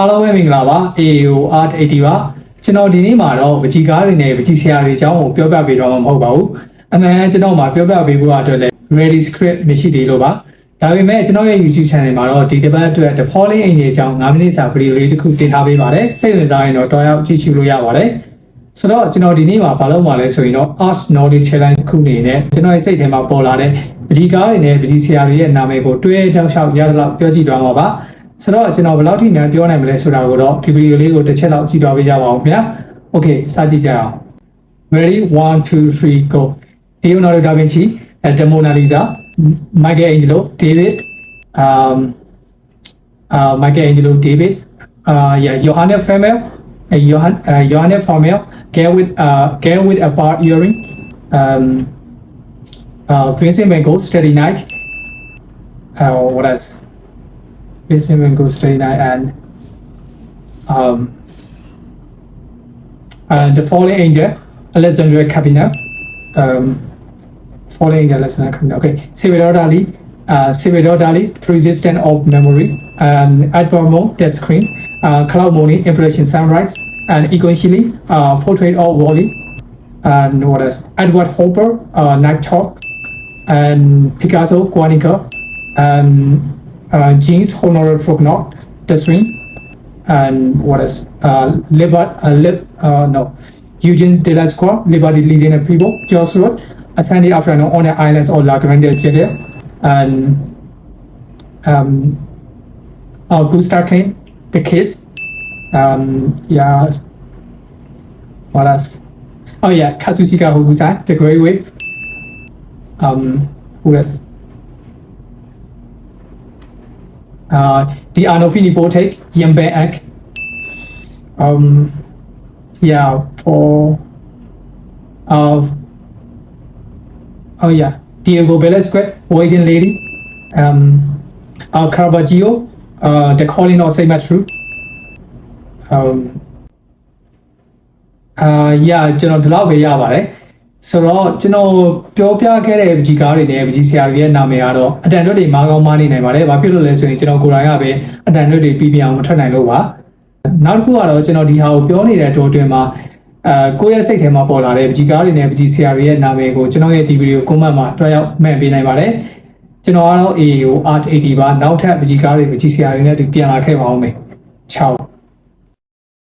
အားလုံးပဲမင်္ဂလာပါ AAO Art 80ပါကျွန်တော်ဒီနေ့မှာတော့ပကြီကားတွေနဲ့ပကြီဆရာတွေအကြောင်းကိုပြောပြပေးတော့မှာမဟုတ်ပါဘူးအမှန်ကျွန်တော်မှာပြောပြပေးဖို့အတွက်လည်း ready script မရှိသေးလို့ပါဒါပေမဲ့ကျွန်တော်ရဲ့ YouTube channel မှာတော့ဒီတစ်ပတ်အတွက် the following အင်ဂျင်အကြောင်း9မိနစ်စာဗီဒီယိုလေးတစ်ခုတင်ထားပေးပါတယ်စိတ်ဝင်စားရင်တော့တော်ရောက်ကြည့်ရှုလို့ရပါတယ်ဆိုတော့ကျွန်တော်ဒီနေ့မှာဘာလုပ်မှာလဲဆိုရင်တော့ art knowledge challenge တစ်ခုအနေနဲ့ကျွန်တော်ရဲ့စိတ်ထဲမှာပေါ်လာတဲ့ပကြီကားတွေနဲ့ပကြီဆရာတွေရဲ့နာမည်ကိုတွဲတောက်လျှောက်ရတော့ပြောကြည့်သွားမှာပါ ဆိုတော့ကျွန်တော်ဘယ်လောက်ထိများပြောနိုင်မလဲဆိုတာကိုတော့ဒီဗီဒီယိုလေးကိုတစ်ချက်လောက်ကြည့်သွားပေးကြပါဦးခင်ဗျာ Okay စကြည့်ကြအောင် Ready 1 2 3 go Leonardo da Vinci uh, the Mona Lisa Michelangelo David um uh Michelangelo David uh yeah Johannes Vermeer uh, Johann uh, Johannes Vermeer girl with uh girl with a bar earring um uh Vincent Van Gogh Steady Night uh what else Vincent Van Gogh Steady Night and um the Fallen Angel Alexandra Capina um Fallen Angel Alexandra Capina okay. Salvador Dali uh, Salvador Dali Resistance of Memory and Edward Death Screen uh, Cloud Mooney Impression Sunrise and Egon Schiele uh, Portrait of Wally and what else? Edward Hopper uh, Night Talk and Picasso Guernica and uh, Jeans Honore Frognock The String and what else? Uh, Liber, uh, Lib, uh, no, Eugene de la Square, Liberty Leading the People, Joss Road, A Sunday Afternoon on the Islands of La Grande Chile, and um, uh, Gustav Klein, The Kiss, um, yeah, what else? Oh yeah, Kazuchika Hokusai, The Great Wave, um, who else? uh, the Arnolfini Vortex, Yembe Egg. Um, yeah, for uh, oh yeah, Diego Velasquez, Waiting Lady, um, uh, Caravaggio, uh, The Calling of Saint Matthew. Um, uh, yeah ကျွန်တော်ဒီလောက်ပဲရပါတယ် ဆိုတော့ကျွန်တော်ပြောပြခဲ့တဲ့ပကြီးကားတွေနဲ့ပကြီးဆရာတွေရဲ့နာမည်ကတော့အတန်တွက်တွေမားကောင်းမားနေနိုင်ပါတယ်။ဘာဖြစ်လို့လဲဆိုရင်ကျွန်တော်ကိုယ်တိုင်ကပဲအတန်တွက်တွေပြီးပြအောင်မထွက်နိုင်လို့ပါ။နောက်တစ်ခုကတော့ကျွန်တော်ဒီဟာကိုပြောနေတဲ့တိုးတွင်မှာအဲကိုယ့်ရဲ့စိတ်ထဲမှာပေါ်လာတဲ့ပကြီးကားတွေနဲ့ပကြီးဆရာတွေရဲ့နာမည်ကိုကျွန်တော်ရဲ့ဒီဗီဒီယိုကွန်မန့်မှာတွားရောက်မှန်ပေးနိုင်ပါတယ်။ကျွန်တော်ကတော့ AAO Art 80ပါနောက်ထပ်ပကြီးကားတွေပကြီးဆရာတွေနဲ့ဒီပြန်လာခဲ့ပါဦးမယ်။6